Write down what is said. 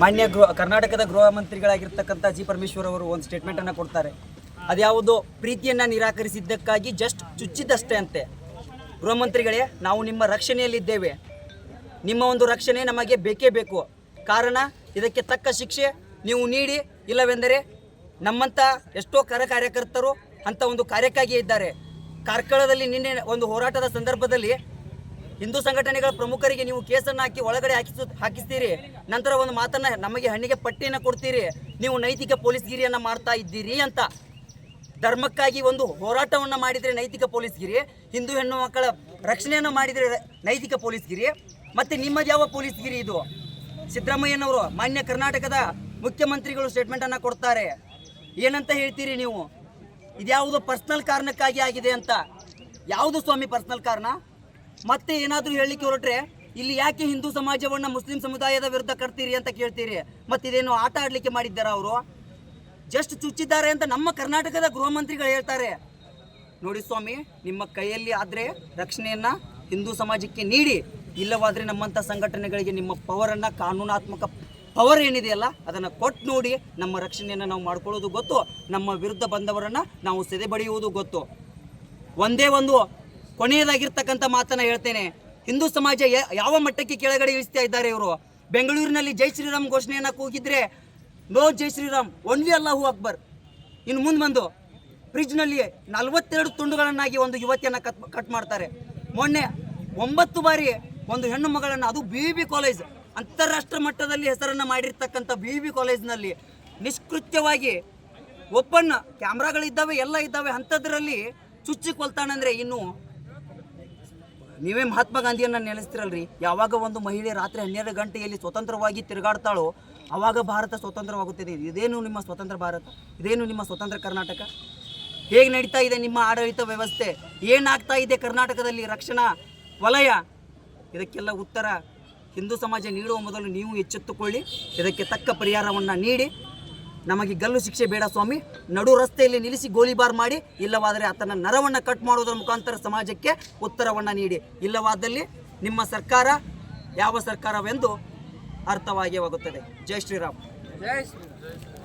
ಮಾನ್ಯ ಗೃಹ, ಕರ್ನಾಟಕದ ಗೃಹ ಮಂತ್ರಿಗಳಾಗಿರ್ತಕ್ಕಂಥ ಜಿ ಪರಮೇಶ್ವರ್ ಅವರು ಒಂದು ಸ್ಟೇಟ್ಮೆಂಟನ್ನು ಕೊಡ್ತಾರೆ. ಅದ್ಯಾವುದು ಪ್ರೀತಿಯನ್ನು ನಿರಾಕರಿಸಿದ್ದಕ್ಕಾಗಿ ಜಸ್ಟ್ ಚುಚ್ಚಿದ್ದಷ್ಟೇ ಅಂತೆ. ಗೃಹ ಮಂತ್ರಿಗಳೇ, ನಾವು ನಿಮ್ಮ ರಕ್ಷಣೆಯಲ್ಲಿದ್ದೇವೆ. ನಿಮ್ಮ ಒಂದು ರಕ್ಷಣೆ ನಮಗೆ ಬೇಕೇ ಬೇಕು. ಕಾರಣ, ಇದಕ್ಕೆ ತಕ್ಕ ಶಿಕ್ಷೆ ನೀವು ನೀಡಿ, ಇಲ್ಲವೆಂದರೆ ನಮ್ಮಂಥ ಎಷ್ಟೋ ಕರ ಕಾರ್ಯಕರ್ತರು ಅಂತ ಒಂದು ಕಾರ್ಯಕ್ಕಾಗಿಯೇ ಇದ್ದಾರೆ. ಕಾರ್ಕಳದಲ್ಲಿ ನಿನ್ನೆ ಒಂದು ಹೋರಾಟದ ಸಂದರ್ಭದಲ್ಲಿ ಹಿಂದೂ ಸಂಘಟನೆಗಳ ಪ್ರಮುಖರಿಗೆ ನೀವು ಕೇಸನ್ನು ಹಾಕಿ ಒಳಗಡೆ ಹಾಕಿಸ್ ಹಾಕಿಸ್ತೀರಿ, ನಂತರ ಒಂದು ಮಾತನ್ನ ನಮಗೆ ಹಣ್ಣಿಗೆ ಪಟ್ಟಿಯನ್ನು ಕೊಡ್ತೀರಿ, ನೀವು ನೈತಿಕ ಪೊಲೀಸ್ಗಿರಿಯನ್ನು ಮಾಡ್ತಾ ಇದ್ದೀರಿ ಅಂತ. ಧರ್ಮಕ್ಕಾಗಿ ಒಂದು ಹೋರಾಟವನ್ನು ಮಾಡಿದರೆ ನೈತಿಕ ಪೊಲೀಸ್ಗಿರಿ, ಹಿಂದೂ ಹೆಣ್ಣು ಮಕ್ಕಳ ರಕ್ಷಣೆಯನ್ನು ಮಾಡಿದರೆ ನೈತಿಕ ಪೊಲೀಸ್ಗಿರಿ, ಮತ್ತು ನಿಮ್ಮದು ಯಾವ ಪೊಲೀಸ್ಗಿರಿ ಇದು? ಸಿದ್ದರಾಮಯ್ಯನವರು ಮಾನ್ಯ ಕರ್ನಾಟಕದ ಮುಖ್ಯಮಂತ್ರಿಗಳು ಸ್ಟೇಟ್ಮೆಂಟನ್ನು ಕೊಡ್ತಾರೆ. ಏನಂತ ಹೇಳ್ತೀರಿ ನೀವು? ಇದ್ಯಾವುದು ಪರ್ಸ್ನಲ್ ಕಾರಣಕ್ಕಾಗಿ ಆಗಿದೆ ಅಂತ? ಯಾವುದು ಸ್ವಾಮಿ ಪರ್ಸ್ನಲ್ ಕಾರಣ? ಮತ್ತೆ ಏನಾದರೂ ಹೇಳಲಿಕ್ಕೆ ಹೊರಟ್ರೆ, ಇಲ್ಲಿ ಯಾಕೆ ಹಿಂದೂ ಸಮಾಜವನ್ನು ಮುಸ್ಲಿಂ ಸಮುದಾಯದ ವಿರುದ್ಧ ಕಟ್ತೀರಿ ಅಂತ ಕೇಳ್ತೀರಿ? ಮತ್ತೆ ಇದೇನು ಆಟ ಆಡಲಿಕ್ಕೆ ಮಾಡಿದ್ದಾರಾ ಅವರು? ಜಸ್ಟ್ ಚುಚ್ಚಿದ್ದಾರೆ ಅಂತ ನಮ್ಮ ಕರ್ನಾಟಕದ ಗೃಹ ಮಂತ್ರಿಗಳು ಹೇಳ್ತಾರೆ. ನೋಡಿ ಸ್ವಾಮಿ, ನಿಮ್ಮ ಕೈಯಲ್ಲಿ ಆದರೆ ರಕ್ಷಣೆಯನ್ನ ಹಿಂದೂ ಸಮಾಜಕ್ಕೆ ನೀಡಿ. ಇಲ್ಲವಾದರೆ ನಮ್ಮಂಥ ಸಂಘಟನೆಗಳಿಗೆ ನಿಮ್ಮ ಪವರನ್ನು ಕಾನೂನಾತ್ಮಕ ಪವರ್ ಏನಿದೆಯಲ್ಲ ಅದನ್ನು ಕೊಟ್ಟು ನೋಡಿ ನಮ್ಮ ರಕ್ಷಣೆಯನ್ನು ನಾವು ಮಾಡ್ಕೊಳ್ಳೋದು ಗೊತ್ತು. ನಮ್ಮ ವಿರುದ್ಧ ಬಂದವರನ್ನು ನಾವು ಸೆದೆಬಡಿಯುವುದು ಗೊತ್ತು. ಒಂದೇ ಒಂದು ಕೊನೆಯದಾಗಿರ್ತಕ್ಕಂಥ ಮಾತನ್ನ ಹೇಳ್ತೇನೆ. ಹಿಂದೂ ಸಮಾಜ ಯಾವ ಮಟ್ಟಕ್ಕೆ ಕೆಳಗಡೆ ಇಳಿಸ್ತಾ ಇದ್ದಾರೆ ಇವರು? ಬೆಂಗಳೂರಿನಲ್ಲಿ ಜೈ ಶ್ರೀರಾಮ್ ಘೋಷಣೆಯನ್ನು ಕೂಗಿದ್ರೆ, ನೋ ಜೈ ಶ್ರೀರಾಮ್ ಒನ್ಲಿ ಅಲ್ಲಾಹು ಅಕ್ಬರ್ ಇನ್ನು ಮುಂದೆ ಬಂದು ಫ್ರಿಜ್ನಲ್ಲಿ ನಲವತ್ತೆರಡು ತುಂಡುಗಳನ್ನಾಗಿ ಒಂದು ಯುವತಿಯನ್ನು ಕಟ್ ಕಟ್ ಮಾಡ್ತಾರೆ. ಮೊನ್ನೆ ಒಂಬತ್ತು ಬಾರಿ ಒಂದು ಹೆಣ್ಣು ಮಗಳನ್ನು, ಅದು ಬಿ ಬಿ ಕಾಲೇಜ್ ಅಂತಾರಾಷ್ಟ್ರ ಮಟ್ಟದಲ್ಲಿ ಹೆಸರನ್ನು ಮಾಡಿರ್ತಕ್ಕಂಥ ಬಿ ಬಿ ಕಾಲೇಜ್ನಲ್ಲಿ ನಿಷ್ಕೃತ್ಯವಾಗಿ ಒಪ್ಪಣ್ಣ ಕ್ಯಾಮ್ರಾಗಳಿದ್ದಾವೆ ಎಲ್ಲ ಇದ್ದಾವೆ, ಅಂಥದ್ರಲ್ಲಿ ಚುಚ್ಚಿಕೊಳ್ತಾನಂದ್ರೆ ಇನ್ನು ನೀವೇ ಮಹಾತ್ಮ ಗಾಂಧಿಯನ್ನ ನೆಲೆಸ್ತಿರಲ್ರಿ. ಯಾವಾಗ ಒಂದು ಮಹಿಳೆ ರಾತ್ರಿ ಹನ್ನೆರಡು ಗಂಟೆಯಲ್ಲಿ ಸ್ವತಂತ್ರವಾಗಿ ತಿರುಗಾಡ್ತಾಳೋ ಆವಾಗ ಭಾರತ ಸ್ವತಂತ್ರವಾಗುತ್ತದೆ. ಇದೇನು ನಿಮ್ಮ ಸ್ವತಂತ್ರ ಭಾರತ? ಇದೇನು ನಿಮ್ಮ ಸ್ವತಂತ್ರ ಕರ್ನಾಟಕ? ಹೇಗೆ ನಡೀತಾ ಇದೆ ನಿಮ್ಮ ಆಡಳಿತ ವ್ಯವಸ್ಥೆ? ಏನಾಗ್ತಾ ಇದೆ ಕರ್ನಾಟಕದಲ್ಲಿ ರಕ್ಷಣಾ ವಲಯ? ಇದಕ್ಕೆಲ್ಲ ಉತ್ತರ ಹಿಂದೂ ಸಮಾಜ ನೀಡುವ ಮೊದಲು ನೀವು ಎಚ್ಚೆತ್ತುಕೊಳ್ಳಿ. ಇದಕ್ಕೆ ತಕ್ಕ ಪರಿಹಾರವನ್ನು ನೀಡಿ. ನಮಗೆ ಗಲ್ಲು ಶಿಕ್ಷೆ ಬೇಡ ಸ್ವಾಮಿ. ನಡು ರಸ್ತೆಯಲ್ಲಿ ನಿಲ್ಲಿಸಿ ಗೋಲಿಬಾರ್ ಮಾಡಿ, ಇಲ್ಲವಾದರೆ ಆತನ ನರವನ್ನು ಕಟ್ ಮಾಡುವುದರ ಮುಖಾಂತರ ಸಮಾಜಕ್ಕೆ ಉತ್ತರವನ್ನು ನೀಡಿ. ಇಲ್ಲವಾದಲ್ಲಿ ನಿಮ್ಮ ಸರ್ಕಾರ ಯಾವ ಸರ್ಕಾರವೆಂದು ಅರ್ಥವಾಗಿ ಹೋಗುತ್ತದೆ. ಜೈ ಶ್ರೀರಾಮ್.